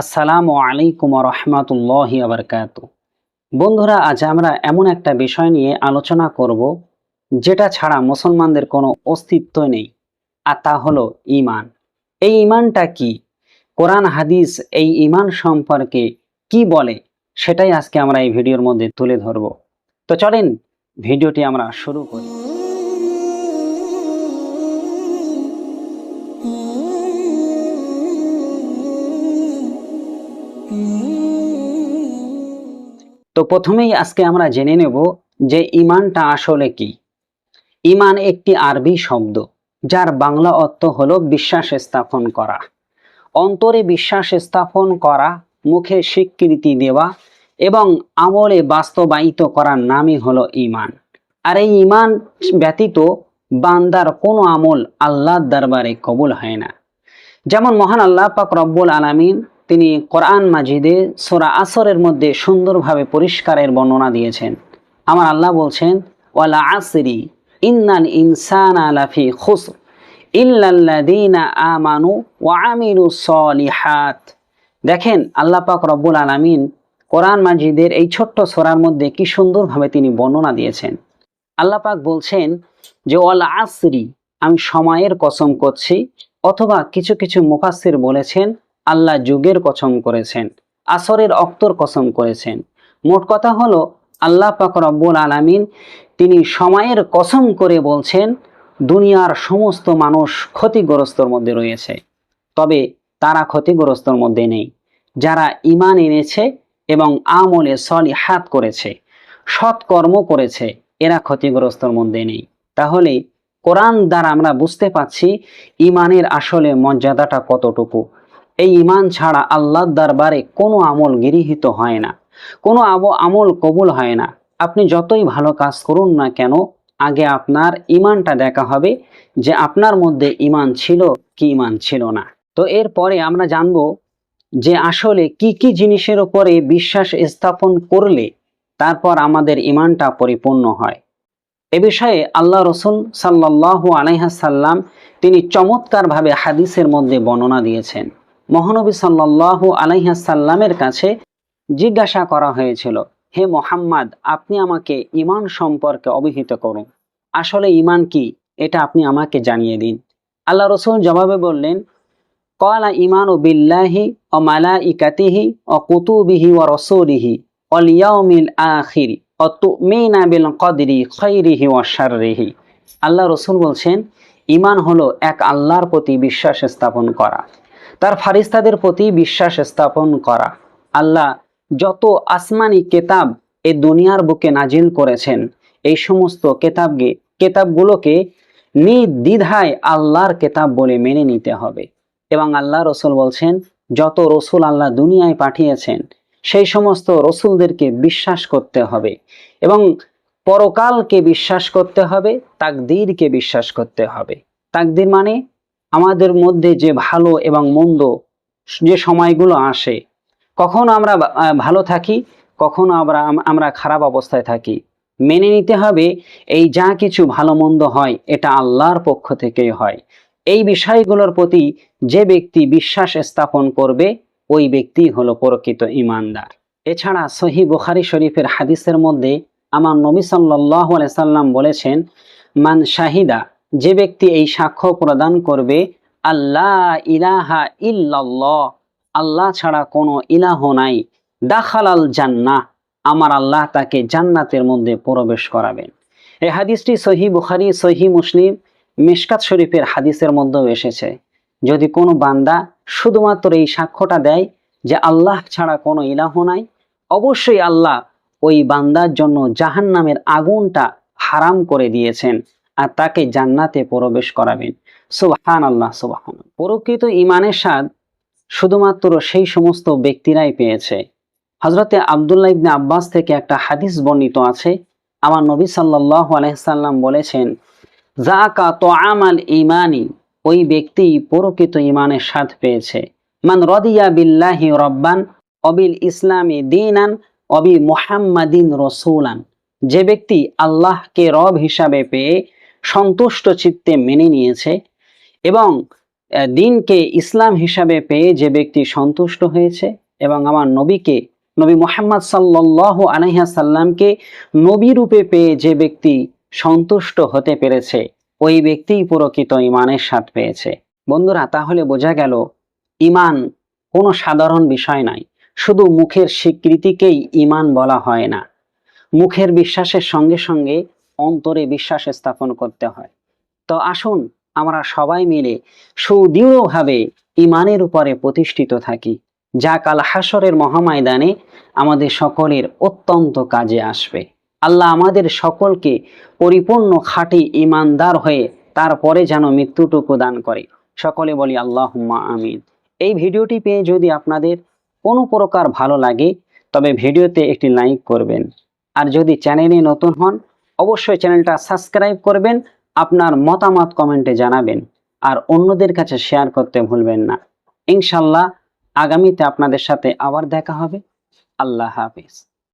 আসসালামু আলাইকুম রহমতুল্লাহি আবরকাত বন্ধুরা, আজ আমরা এমন একটা বিষয় নিয়ে আলোচনা করব, যেটা ছাড়া মুসলমানদের কোনো অস্তিত্ব নেই, আর তা হলো ইমান এই ইমানটা কি? কোরআন, হাদিস এই ইমান সম্পর্কে কি বলে, সেটাই আজকে আমরা এই ভিডিওর মধ্যে তুলে ধরব। তো চলেন, ভিডিওটি আমরা শুরু করি। তো প্রথমেই আজকে আমরা জেনে নেব যে ইমানটা আসলে কি। ইমান একটি আরবি শব্দ, যার বাংলা অর্থ হলো বিশ্বাস স্থাপন করা। অন্তরে বিশ্বাস স্থাপন করা, মুখে স্বীকৃতি দেওয়া এবং আমলে বাস্তবায়িত করার নামই হলো ইমান। আর এই ইমান ব্যতীত বান্দার কোনো আমল আল্লাহর দরবারে কবুল হয় না। যেমন মহান আল্লাহ পাক রব্বুল আলামিন তিনি কোরআন মাজিদে সোরা আসরের মধ্যে সুন্দরভাবে পরিষ্কারের বর্ণনা দিয়েছেন। আমার আল্লাহ বলছেন, ওয়ালা আসরি, ইন্নাল ইনসান আলাফি খুসর, ইল্লাল্লাযীনা আমানু ওয়া সলিহাত। দেখেন, আল্লাহ পাক রব্বুল আলামিন কোরআন মাজিদের এই ছোট্ট সোরার মধ্যে কি সুন্দরভাবে তিনি বর্ণনা দিয়েছেন। আল্লাহ পাক বলছেন যে, ওয়াল আসরি, আমি সময়ের কসম করছি, অথবা কিছু কিছু মুফাসসির বলেছেন আল্লাহ যুগের কসম করেছেন, আসরের অক্তর কসম করেছেন। মোট কথা হলো, আল্লাহ পাক রব্বুল আলামিন তিনি সময়ের কসম করে বলছেন, দুনিয়ার সমস্ত মানুষ ক্ষতিগ্রস্তর মধ্যে রয়েছে। তবে তারা ক্ষতিগ্রস্তর মধ্যে নেই। যারা ইমান এনেছে এবং আমলে সলিহাত করেছে সৎকর্ম করেছে, এরা ক্ষতিগ্রস্তর মধ্যে নেই। তাহলে কোরআন দ্বারা আমরা বুঝতে পাচ্ছি ইমানের আসলে মর্যাদাটা কতটুকু। এই ইমান ছাড়া আল্লাহর দরবারে কোনো আমল গৃহীত হয় না, কোনো আব, আমল কবুল হয় না। আপনি যতই ভালো কাজ করুন না কেন, আগে আপনার ইমানটা দেখা হবে যে আপনার মধ্যে ইমান ছিল কি ইমান ছিল না। তো এরপরে আমরা জানব যে আসলে কি কি জিনিসের উপরে বিশ্বাস স্থাপন করলে তারপর আমাদের ইমানটা পরিপূর্ণ হয়। এ বিষয়ে আল্লাহ রসুল সাল্লাহ আলাইহাসাল্লাম তিনি চমৎকারভাবে হাদিসের মধ্যে বর্ণনা দিয়েছেন। মহানবী সাল্লাহ আলাইহাসাল্লামের কাছে জিজ্ঞাসা করা হয়েছিল, হে মোহাম্মদ, আপনি আমাকে ইমান সম্পর্কে অবহিত করুন। আসলে ইমান কি? এটা আপনি আমাকে জানিয়ে দিন। আল্লাহ রসুল জবাবে বললেন কলা ইমান ও বিল্লাহি ও মালা ইকাতিহি ও কুতুবিহি ও রসুলিহি অলিয়াউমিল আখিরি ও তুমিনা বিল কদরি খৈরিহি ও শাররিহি। আল্লাহ রসুল বলছেন ইমান হলো এক আল্লাহর প্রতি বিশ্বাস স্থাপন করা। তার ফারিস্তাদের প্রতি বিশ্বাস স্থাপন করা। আল্লাহ যত আসমানি কেতাব এ দুনিয়ার বুকে নাজিল করেছেন, এই সমস্ত কেতাবকে, কেতাবগুলোকে নির্দ্বিধায় আল্লাহর কেতাব বলে মেনে নিতে হবে। এবং আল্লাহ রসুল বলছেন, যত রসুল আল্লাহ দুনিয়ায় পাঠিয়েছেন, সেই সমস্ত রসুলদেরকে বিশ্বাস করতে হবে এবং পরকালকে বিশ্বাস করতে হবে, তাকদীরকে বিশ্বাস করতে হবে। তাকদির মানে আমাদের মধ্যে যে ভালো এবং মন্দ যে সময়গুলো আসে, কখন আমরা ভালো থাকি, কখন আমরা আমরা খারাপ অবস্থায় থাকি। মেনে নিতে হবে এই যা কিছু ভালো মন্দ হয়, এটা আল্লাহর পক্ষ থেকেই হয়। এই বিষয়গুলোর প্রতি যে ব্যক্তি বিশ্বাস স্থাপন করবে, ওই ব্যক্তি হলো প্রকৃত ইমানদার। এছাড়া সহি বুখারি শরীফের হাদিসের মধ্যে আমার নবী সাল্লাহ সাল্লাম বলেছেন, মান শাহিদা যে ব্যক্তি এই সাক্ষ্য প্রদান করবে আল্লাহ ইলাহা ইল্লাল্লাহ, আল্লাহ ছাড়া কোনো ইলাহ নাই। দাখালাল জান্নাহ, আমার আল্লাহ তাকে জান্নাতের মধ্যে প্রবেশ করাবেন। এই হাদিসটি সহি বুখারি, সহি মুসলিম, মিশকাত শরীফের হাদিসের মধ্যেও এসেছে। যদি কোনো বান্দা শুধুমাত্র এই সাক্ষ্যটা দেয় যে আল্লাহ ছাড়া কোনো ইলাহ নাই, অবশ্যই আল্লাহ ওই বান্দার জন্য জাহান নামের আগুনটা হারাম করে দিয়েছেন। আর তাকে জান্নাতে প্রবেশ করাবেন। সুবাহান আল্লাহ সুবাহান প্রকৃত ইমানের স্বাদ শুধুমাত্র সেই সমস্ত ব্যক্তিরাই পেয়েছে। হজরতে আবদুল্লাহ ইবনে আব্বাস থেকে একটা হাদিস বর্ণিত আছে। আমার নবী সাল্লাহ আলহিসাল্লাম বলেছেন জাকা তো আমাল ইমানি ওই ব্যক্তি প্রকৃত ইমানের স্বাদ পেয়েছে। মান রদিয়া বিল্লাহি রব্বান অবিল ইসলামী দিনান অবি মোহাম্মদিন রসুলান যে ব্যক্তি আল্লাহকে রব হিসাবে পেয়ে সন্তুষ্ট চিত্তে মেনে নিয়েছে এবং দিনকে ইসলাম হিসাবে পেয়ে যে ব্যক্তি সন্তুষ্ট হয়েছে এবং আমার নবীকে, নবী মোহাম্মদ সাল্লাহ আলহাসাল্লামকে নবী রূপে পেয়ে যে ব্যক্তি সন্তুষ্ট হতে পেরেছে, ওই ব্যক্তিই প্রকৃত ইমানের স্বাদ পেয়েছে। বন্ধুরা, তাহলে বোঝা গেল ইমান কোনো সাধারণ বিষয় নাই শুধু মুখের স্বীকৃতিকেই ইমান বলা হয় না। মুখের বিশ্বাসের সঙ্গে সঙ্গে অন্তরে বিশ্বাস স্থাপন করতে হয়। তো আসুন আমরা সবাই মিলে সুদৃঢ়ভাবে ইমানের উপরে প্রতিষ্ঠিত থাকি। যা কাল হাসরের মহাময়দানে আমাদের সকলের অত্যন্ত কাজে আসবে। আল্লাহ আমাদের সকলকে পরিপূর্ণ খাঁটি ইমানদার হয়ে তারপরে যেন মৃত্যুটুকু দান করে। সকলে বলি আল্লাহ আমিন। এই ভিডিওটি পেয়ে যদি আপনাদের কোনো প্রকার ভালো লাগে, তবে ভিডিওতে একটি লাইক করবেন। আর যদি চ্যানেলে নতুন হন অবশ্যই চ্যানেলটা সাবস্ক্রাইব করবেন, আপনার মতামত কমেন্টে জানাবেন, আর অন্যদের কাছে শেয়ার করতে ভুলবেন না। ইনশাল্লাহ আগামীতে আপনাদের সাথে আবার দেখা হবে। আল্লাহ হাফিজ।